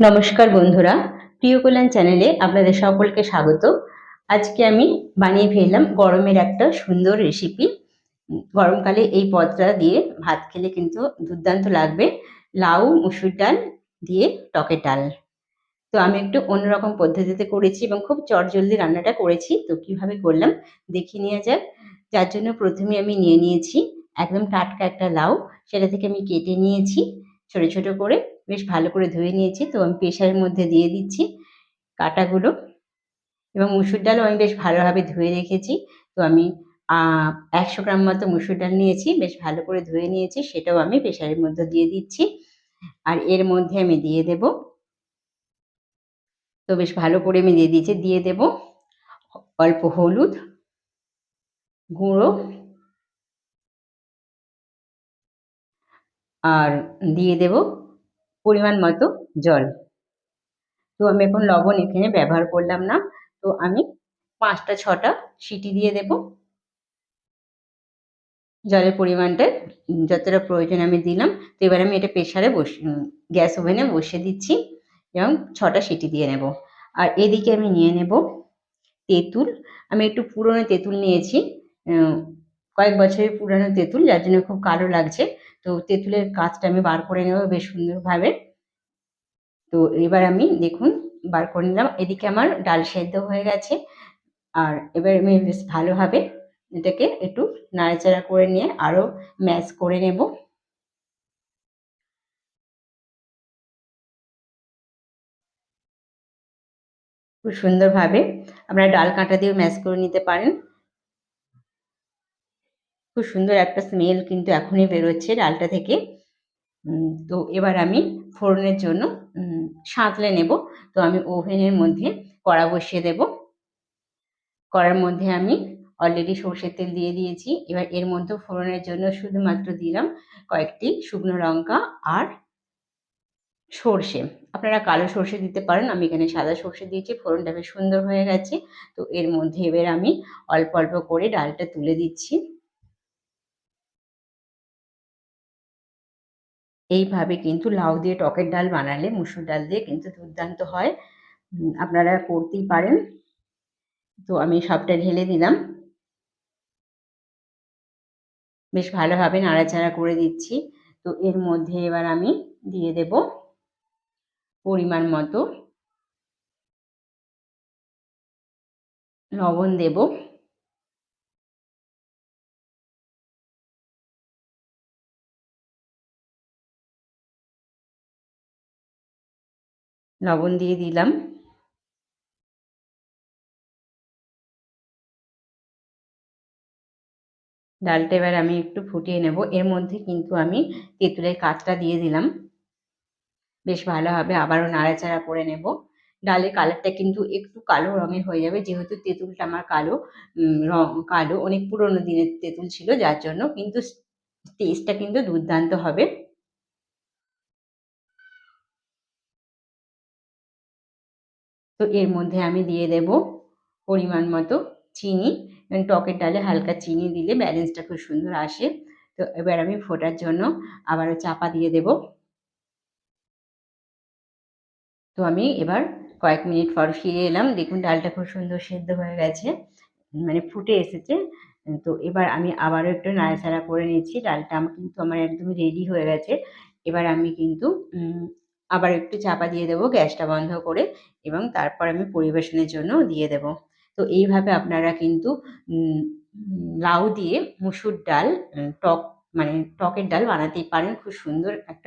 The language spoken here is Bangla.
নমস্কার বন্ধুরা, প্রিয় কল্যাণ চ্যানেলে আপনাদের সকলকে স্বাগত। আজকে আমি বানিয়ে ফেললাম গরমের একটা সুন্দর রেসিপি গরমকালে এই পদটা দিয়ে ভাত খেলে কিন্তু দুর্দান্ত লাগবে। লাউ, মুসুর ডাল দিয়ে টকের ডাল। তো আমি একটু অন্যরকম পদ্ধতিতে করেছি এবং খুব চটজলদি রান্নাটা করেছি। তো কীভাবে করলাম দেখিয়ে নিয়ে যাক। যার জন্য প্রথমে আমি নিয়ে নিয়েছি একদম টাটকা একটা লাউ। সেটা থেকে আমি কেটে নিয়েছি ছোট ছোট করে। বেশ ভালো করে ধুয়ে নিয়েছি। তো আমি প্রেশারের মধ্যে দিয়ে দিচ্ছি কাটাগুলো এবং মুসুর ডালও আমি বেশ ভালোভাবে ধুয়ে রেখেছি। তো আমি একশো গ্রাম মতো মুসুর ডাল নিয়েছি, বেশ ভালো করে ধুয়ে নিয়েছি, সেটাও আমি প্রেশারের মধ্যে দিয়ে দিচ্ছি। আর এর মধ্যে আমি দিয়ে দেব, তো বেশ ভালো করে আমি দিয়ে দিয়েছি, দিয়ে দেব অল্প হলুদ গুঁড়ো আর দিয়ে দেব পরিমাণ মতো জল। তো আমি এখন লবণ এখানে ব্যবহার করলাম না। তো আমি পাঁচটা, ছটা সিটি দিয়ে দেব। জলের পরিমাণটা যতটা প্রয়োজন আমি দিলাম। তো এবার আমি এটা প্রেশারে বস গ্যাস ওভেনে বসিয়ে দিচ্ছি এবং ছটা সিটি দিয়ে নেব। আর এদিকে আমি নিয়ে নেব তেঁতুল। আমি একটু পুরনো তেঁতুল নিয়েছি। কয়েক বছরের পুরানো তেঁতুল, যার জন্য খুব কালো লাগছে। তো তেঁতুলের কাজটা আমি বার করে নেব বেশ সুন্দরভাবে। তো এবার আমি দেখুন বার করে নিলাম। এদিকে আমার ডাল সেদ্ধ হয়ে গেছে। আর এবার আমি বেশ ভালোভাবে এটাকে একটু নাড়াচাড়া করে নিয়ে আরও ম্যাশ করে নেব। খুব সুন্দরভাবে আপনারা ডাল কাঁটা দিয়েও ম্যাশ করে নিতে পারেন। খুব সুন্দর একটা স্মেল কিন্তু এখনই বেরোচ্ছে ডালটা থেকে। তো এবার আমি ফোড়নের জন্য সাঁতলে নেব। তো আমি ওভেনের মধ্যে কড়া বসিয়ে দেব। কড়ার মধ্যে আমি অলরেডি সর্ষের তেল দিয়ে দিয়েছি। এবার এর মধ্যে ফোড়নের জন্য শুধুমাত্র দিলাম কয়েকটি শুকনো লঙ্কা আর সর্ষে। আপনারা কালো সর্ষে দিতে পারেন, আমি এখানে সাদা সর্ষে দিয়েছি, ফোড়নটা বেশ সুন্দর হয়ে গেছে। তো এর মধ্যে এবার আমি অল্প অল্প করে ডালটা তুলে দিচ্ছি। এইভাবে কিন্তু লাউ দিয়ে টকের ডাল বানালে মুসুর ডাল দিয়ে কিন্তু দুর্দান্ত হয়। আপনারা করতেই পারেন। তো আমি সবটা ঢেলে দিলাম। বেশ ভালোভাবে নাড়াচাড়া করে দিচ্ছি। তো এর মধ্যে এবার আমি দিয়ে দেব পরিমাণ মতো। লবণ দেব। লবণ দিয়ে দিলাম। ডালটা এবার আমি একটু ফুটিয়ে নেব। এর মধ্যে কিন্তু আমি তেঁতুলের কাঠটা দিয়ে দিলাম। বেশ ভালোভাবে আবারও নাড়াচাড়া করে নেব। ডালের কালারটা কিন্তু একটু কালো রঙের হয়ে যাবে, যেহেতু তেঁতুলটা আমার কালো রং কালো, অনেক পুরোনো দিনের তেঁতুল ছিল, যার জন্য কিন্তু টেস্টটা কিন্তু দুর্দান্ত হবে। তো এর মধ্যে আমি দিয়ে দেব পরিমাণ মতো চিনি। টকের ডালে হালকা চিনি দিলে ব্যালেন্সটা খুব সুন্দর আসে। তো এবার আমি ফোটার জন্য আবারও চাপা দিয়ে দেব। তো আমি এবার কয়েক মিনিট পর ফিরে এলাম। দেখুন ডালটা খুব সুন্দর সেদ্ধ হয়ে গেছে মানে ফুটে এসেছে। তো এবার আমি আবারও একটু নাড়াচাড়া করে নিচ্ছি। ডালটা আমার কিন্তু আমার একদমই রেডি হয়ে গেছে। এবার আমি কিন্তু আবার একটু চাপা দিয়ে দেবো গ্যাসটা বন্ধ করে এবং তারপর আমি পরিবেশনের জন্য দিয়ে দেব। তো এইভাবে আপনারা কিন্তু লাউ দিয়ে মুসুর ডাল টক মানে টকের ডাল বানাতেই পারেন। খুব সুন্দর একটা